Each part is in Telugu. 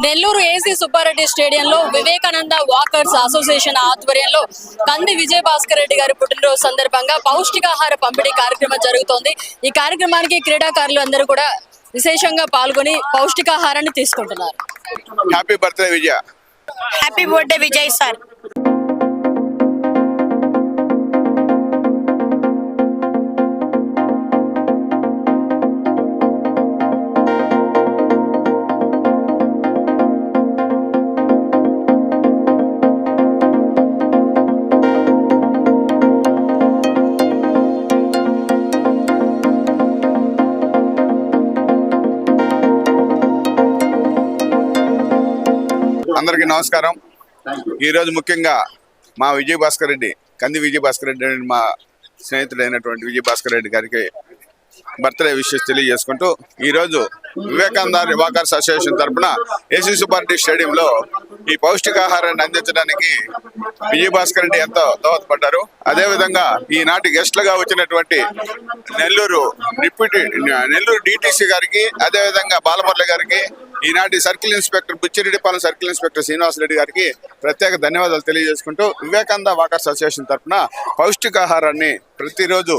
నెల్లూరు ఏసీ సుబ్బారెడ్డి స్టేడియంలో వివేకానంద వాకర్స్ అసోసియేషన్ ఆధ్వర్యంలో కంది విజయ్ భాస్కర్ రెడ్డి గారి పుట్టినరోజు సందర్భంగా పౌష్టికాహార పంపిణీ కార్యక్రమం జరుగుతోంది. ఈ కార్యక్రమానికి క్రీడాకారులు అందరూ కూడా విశేషంగా పాల్గొని పౌష్టికాహారాన్ని తీసుకుంటున్నారు. Happy birthday Vijaya happy birthday Vijay sir అందరికీ నమస్కారం. ఈరోజు ముఖ్యంగా మా విజయ్ భాస్కర్ రెడ్డి కంది విజయ్ భాస్కర్ రెడ్డి మా స్నేహితుడైనటువంటి విజయ్ భాస్కర్ రెడ్డి గారికి బర్త్డే విషెస్ తెలియజేసుకుంటూ ఈరోజు వివేకానంద వాకర్స్ అసోసియేషన్ తరఫున ఏసీ సుబ్బారెడ్డి స్టేడియంలో ఈ పౌష్టికాహారాన్ని అందించడానికి విజయ భాస్కర్ రెడ్డి ఎంతో దోహదపడ్డారు. అదేవిధంగా ఈనాటి గెస్ట్లుగా వచ్చినటువంటి నెల్లూరు డిప్యూటీ నెల్లూరు డిటిసి గారికి అదేవిధంగా బాలమురళి గారికి ఈనాటి circle inspector Buchireddypalem circle inspector Srinivasareddy గారికి ప్రత్యేక ధన్యవాదాలు తెలియజేసుకుంటూ వివేకానంద వాకర్స్ అసోసియేషన్ తరఫున పౌష్టికాహారాన్ని ప్రతిరోజు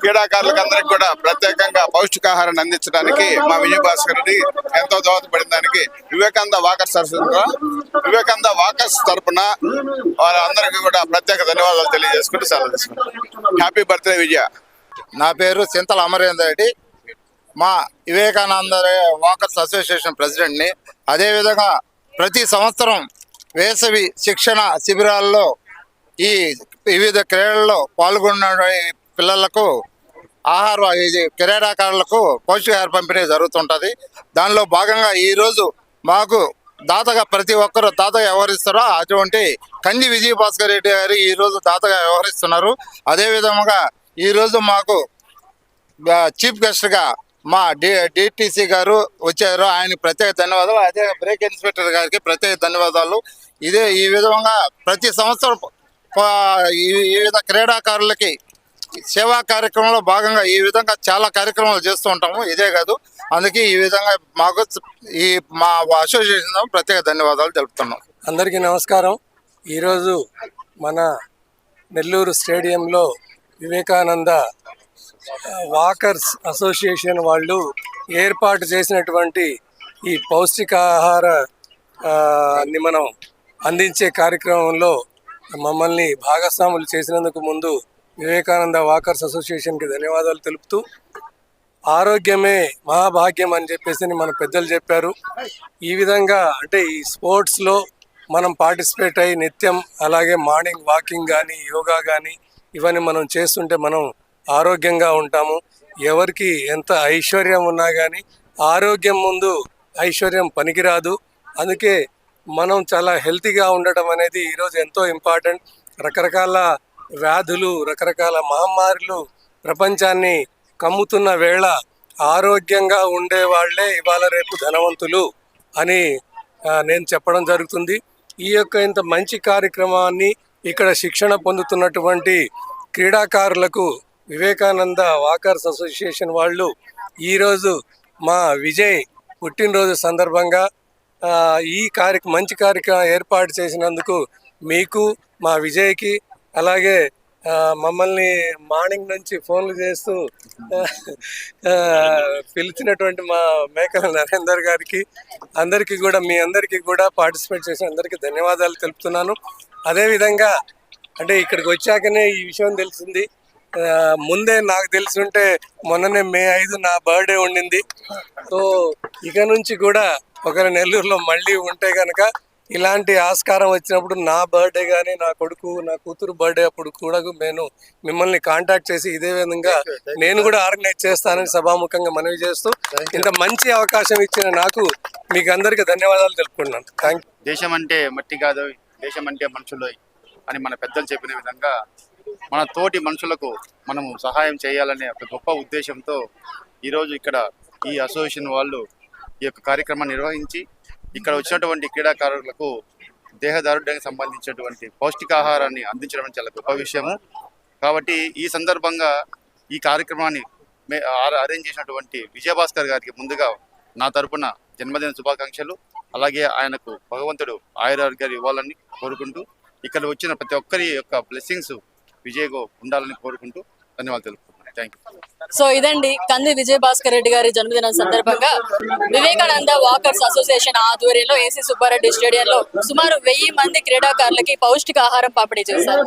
క్రీడాకారులకు అందరికి కూడా ప్రత్యేకంగా పౌష్టికాహారాన్ని అందించడానికి మా విజయభాస్కర్ రెడ్డి ఎంతో దోహదపడిన దానికి వివేకానంద వాకర్స్ తరఫున వివేకానంద వాకర్స్ తరఫున వాళ్ళందరికీ కూడా ప్రత్యేక ధన్యవాదాలు తెలియజేసుకుంటూ సెలవు తీసుకుంటాం హ్యాపీ బర్త్డే విజయ. నా పేరు చింతల అమరేందర్ రెడ్డి. మా వివేకానంద వాకర్స్ అసోసియేషన్ ప్రెసిడెంట్ని. అదేవిధంగా ప్రతి సంవత్సరం వేసవి శిక్షణ శిబిరాల్లో ఈ వివిధ క్రీడల్లో పాల్గొన్న పిల్లలకు ఆహార ఇది క్రీడాకారులకు పౌష్టికాహార పంపిణీ జరుగుతుంటుంది. దానిలో భాగంగా ఈరోజు మాకు దాతగా ప్రతి ఒక్కరు దాతగా వ్యవహరిస్తారో? అటువంటి కంది విజయ భాస్కర్ రెడ్డి గారు ఈరోజు దాతగా వ్యవహరిస్తున్నారు. అదేవిధంగా ఈరోజు మాకు చీఫ్ గెస్ట్గా మా డి డిటీసీ గారు వచ్చారు. ఆయనకి ప్రత్యేక ధన్యవాదాలు. అదే బ్రేక్ ఇన్స్పెక్టర్ గారికి ప్రత్యేక ధన్యవాదాలు. ఇదే ఈ విధంగా ప్రతి సంవత్సరం ఈ ఈ విధ క్రీడాకారులకి సేవా కార్యక్రమంలో భాగంగా ఈ విధంగా చాలా కార్యక్రమాలు చేస్తూ ఉంటాము. ఇదే కాదు అందుకే ఈ విధంగా మాకు ఈ మా అసోసియేషన్ ప్రత్యేక ధన్యవాదాలు తెలుపుతున్నాం. అందరికీ నమస్కారం. ఈరోజు మన నెల్లూరు స్టేడియంలో వివేకానంద వాకర్స్ అసోసియేషన్ వాళ్ళు ఏర్పాటు చేసినటువంటి ఈ పౌష్టికాహార ని మనం అందించే కార్యక్రమంలో మమ్మల్ని భాగస్వాములు చేసినందుకు ముందు వివేకానంద వాకర్స్ అసోసియేషన్కి ధన్యవాదాలు తెలుపుతూ ఆరోగ్యమే మహాభాగ్యం అని చెప్పేసి మన పెద్దలు చెప్పారు. ఈ విధంగా అంటే ఈ స్పోర్ట్స్లో మనం పార్టిసిపేట్ అయ్యి నిత్యం అలాగే మార్నింగ్ వాకింగ్ కానీ యోగా కానీ ఇవన్నీ మనం చేస్తుంటే మనం ఆరోగ్యంగా ఉంటాము. ఎవరికి ఎంత ఐశ్వర్యం ఉన్నా కానీ ఆరోగ్యం ముందు ఐశ్వర్యం పనికిరాదు. అందుకే మనం చాలా హెల్తీగా ఉండటం అనేది ఈరోజు ఎంతో ఇంపార్టెంట్. రకరకాల వ్యాధులు రకరకాల మహమ్మారులు ప్రపంచాన్ని కమ్ముతున్న వేళ ఆరోగ్యంగా ఉండే వాళ్ళే ఇవాళ రేపు ధనవంతులు అని నేను చెప్పడం జరుగుతుంది. ఈ యొక్క ఇంత మంచి కార్యక్రమాన్ని ఇక్కడ శిక్షణ పొందుతున్నటువంటి క్రీడాకారులకు వివేకానంద వాకర్స్ అసోసియేషన్ వాళ్ళు ఈరోజు మా విజయ్ పుట్టినరోజు సందర్భంగా ఈ కార్య మంచి కార్యక్రమం ఏర్పాటు చేసినందుకు మీకు మా విజయ్కి అలాగే మమ్మల్ని మార్నింగ్ నుంచి ఫోన్లు చేస్తూ పిలిచినటువంటి మా మేకల నరేందర్ గారికి అందరికీ కూడా మీ అందరికీ కూడా పార్టిసిపేట్ చేసిన అందరికీ ధన్యవాదాలు తెలుపుతున్నాను. అదేవిధంగా అంటే ఇక్కడికి వచ్చాకనే ఈ విషయం తెలిసింది. ముందే నాకు తెలుసుంటే మొన్ననే మే ఐదు నా బర్త్డే ఉండింది. సో ఇక నుంచి కూడా ఒకరి నెల్లూరులో మళ్ళీ ఉంటే కనుక ఇలాంటి ఆస్కారం వచ్చినప్పుడు నా బర్త్డే కానీ నా కొడుకు నా కూతురు బర్త్డే అప్పుడు కూడా నేను మిమ్మల్ని కాంటాక్ట్ చేసి ఇదే విధంగా నేను కూడా ఆర్గనైజ్ చేస్తానని సభాముఖంగా మనవి చేస్తూ ఇంత మంచి అవకాశం ఇచ్చిన నాకు మీకు అందరికీ ధన్యవాదాలు తెలుపుకుంటున్నాను. థ్యాంక్ దేశం అంటే మట్టి కాదు దేశం అంటే మనుషులు అని మన పెద్దలు చెప్పిన విధంగా మన తోటి మనుషులకు మనము సహాయం చేయాలనే ఒక గొప్ప ఉద్దేశంతో ఈరోజు ఇక్కడ ఈ అసోసియేషన్ వాళ్ళు ఈ యొక్క కార్యక్రమాన్ని నిర్వహించి ఇక్కడ వచ్చినటువంటి క్రీడాకారులకు దేహదారుఢ్యానికి సంబంధించినటువంటి పౌష్టికాహారాన్ని అందించడం చాలా గొప్ప విషయము. కాబట్టి ఈ సందర్భంగా ఈ కార్యక్రమాన్ని మే- అరేంజ్ చేసినటువంటి విజయభాస్కర్ గారికి ముందుగా నా తరపున జన్మదిన శుభాకాంక్షలు. అలాగే ఆయనకు భగవంతుడు ఆయురారోగ్యాలు ఇవ్వాలని కోరుకుంటూ ఇక్కడ వచ్చిన ప్రతి ఒక్కరి యొక్క బ్లెస్సింగ్స్ విజయ్ ఉండాలని కోరుకుంటూ ధన్యవాదాలు తెలుపుతున్నాను సో ఇదండి కంది విజయ భాస్కర్ రెడ్డి గారి జన్మదినం సందర్భంగా వివేకానంద వాకర్స్ అసోసియేషన్ ఆధ్వర్యంలో ఏసీ సుబ్బారెడ్డి స్టేడియంలో సుమారు వెయ్యి మంది క్రీడాకారులకి పౌష్టికాహారం పంపిణీ చేశారు.